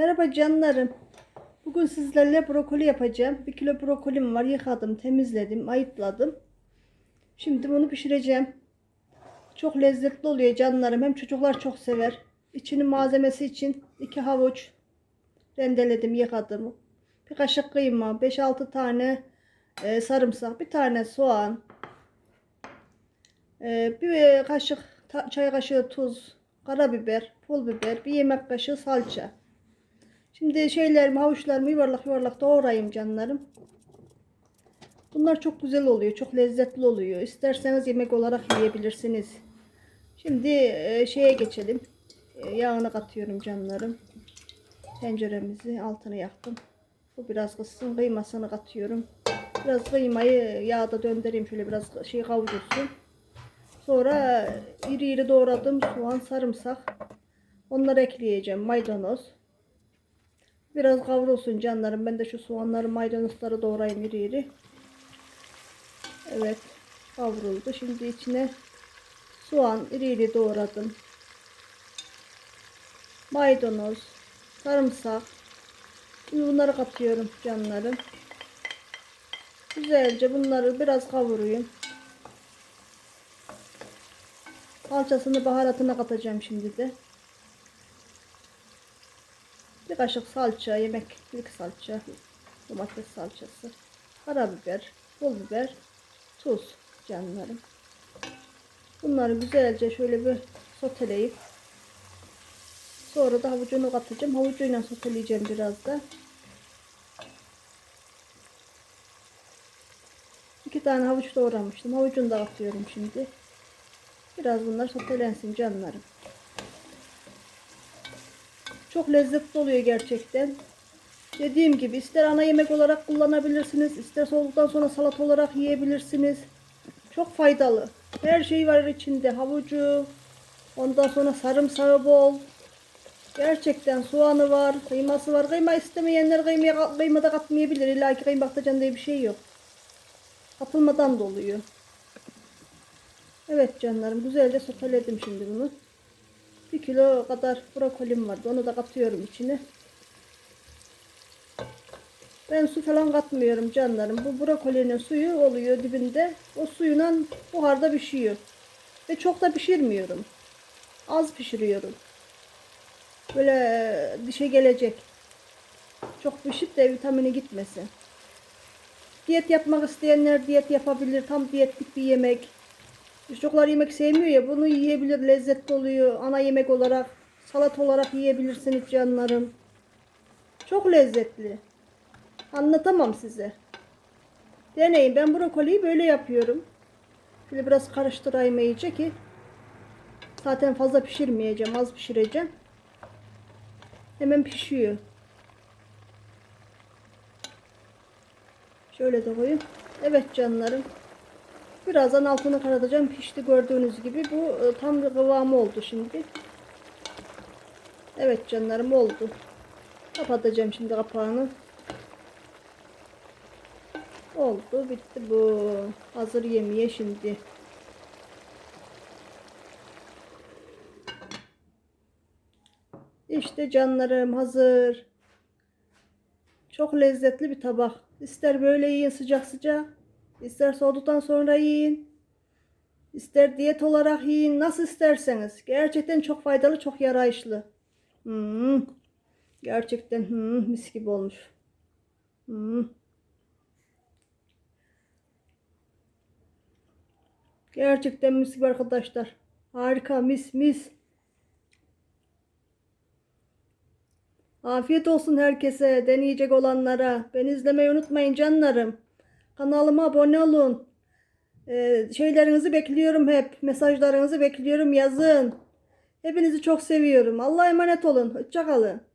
Merhaba canlarım. Bugün sizlerle brokoli yapacağım. Bir kilo brokolim var. Yıkadım, temizledim, ayıtladım. Şimdi bunu pişireceğim. Çok lezzetli oluyor canlarım. Hem çocuklar çok sever. İçinin malzemesi için iki havuç rendeledim, yıkadım. Bir kaşık kıyma, 5-6 tane e, sarımsak, bir tane soğan, e, bir kaşık çay kaşığı tuz, karabiber, pul biber, bir yemek kaşığı salça. Şimdi şeylerimi, havuçlarımı yuvarlak yuvarlak doğrayayım canlarım. Bunlar çok güzel oluyor, çok lezzetli oluyor. İsterseniz yemek olarak yiyebilirsiniz. Şimdi e, şeye geçelim. E, yağını katıyorum canlarım. Tenceremizi altını yaktım. Bu biraz kızsın. Kıymasını katıyorum. Biraz kıymayı yağda döndüreyim. Şöyle biraz şey kavrulsun. Sonra iri iri doğradım soğan, sarımsak. Onları ekleyeceğim. Maydanoz. Biraz kavrulsun canlarım. Ben de şu soğanları, maydanozları doğrayayım iri iri. Evet. Kavruldu. Şimdi içine soğan iri iri doğradım. Maydanoz, sarımsak. Şimdi bunları katıyorum canlarım. Güzelce bunları biraz kavurayım. Salçasını baharatına katacağım şimdi de. Kaşık salça, yemeklik salça, domates salçası, karabiber, pul biber, tuz canlarım. Bunları güzelce şöyle bir soteleyip sonra da havucunu katacağım. Havucuyla soteleyeceğim biraz da. İki tane havuç doğramıştım. Havucunu da atıyorum şimdi. Biraz bunlar sotelensin canlarım. Çok lezzetli oluyor gerçekten. Dediğim gibi ister ana yemek olarak kullanabilirsiniz. ister soğuduktan sonra salat olarak yiyebilirsiniz. Çok faydalı. Her şey var içinde. Havucu, ondan sonra sarımsağı bol. Gerçekten soğanı var, kıyması var. Kıyma istemeyenler kıymaya, kıyma da katmayabilir. İlla ki kıyma katacaksın diye bir şey yok. Katılmadan da oluyor. Evet canlarım güzelce soteledim şimdi bunu. Bir kilo kadar brokolim vardı. Onu da katıyorum içine. Ben su falan katmıyorum canlarım. Bu brokolinin suyu oluyor dibinde. O suyla buharda pişiyor. Ve çok da pişirmiyorum. Az pişiriyorum. Böyle dişe gelecek. Çok pişip de vitamini gitmesin. Diyet yapmak isteyenler diyet yapabilir. Tam diyetlik bir yemek. Çocuklar yemek sevmiyor ya bunu yiyebilir lezzetli oluyor. Ana yemek olarak salat olarak yiyebilirsiniz canlarım. Çok lezzetli. Anlatamam size. Deneyin ben brokoliyi böyle yapıyorum. Şöyle biraz karıştırayım iyice ki zaten fazla pişirmeyeceğim az pişireceğim. Hemen pişiyor. Şöyle de koyayım. Evet canlarım Birazdan altını karatacağım. Pişti gördüğünüz gibi. Bu e, tam bir kıvamı oldu şimdi. Evet canlarım oldu. Kapatacağım şimdi kapağını. Oldu. Bitti bu. Hazır yemeğe şimdi. İşte canlarım hazır. Çok lezzetli bir tabak. İster böyle yiyin sıcak sıcak. İster soğuduktan sonra yiyin. İster diyet olarak yiyin. Nasıl isterseniz. Gerçekten çok faydalı, çok yarayışlı. Hmm. Gerçekten hmm, mis gibi olmuş. Hmm. Gerçekten mis gibi arkadaşlar. Harika mis mis. Afiyet olsun herkese, deneyecek olanlara. Beni izlemeyi unutmayın canlarım. Kanalıma abone olun. Ee, şeylerinizi bekliyorum hep. Mesajlarınızı bekliyorum yazın. Hepinizi çok seviyorum. Allah'a emanet olun. Hoşçakalın.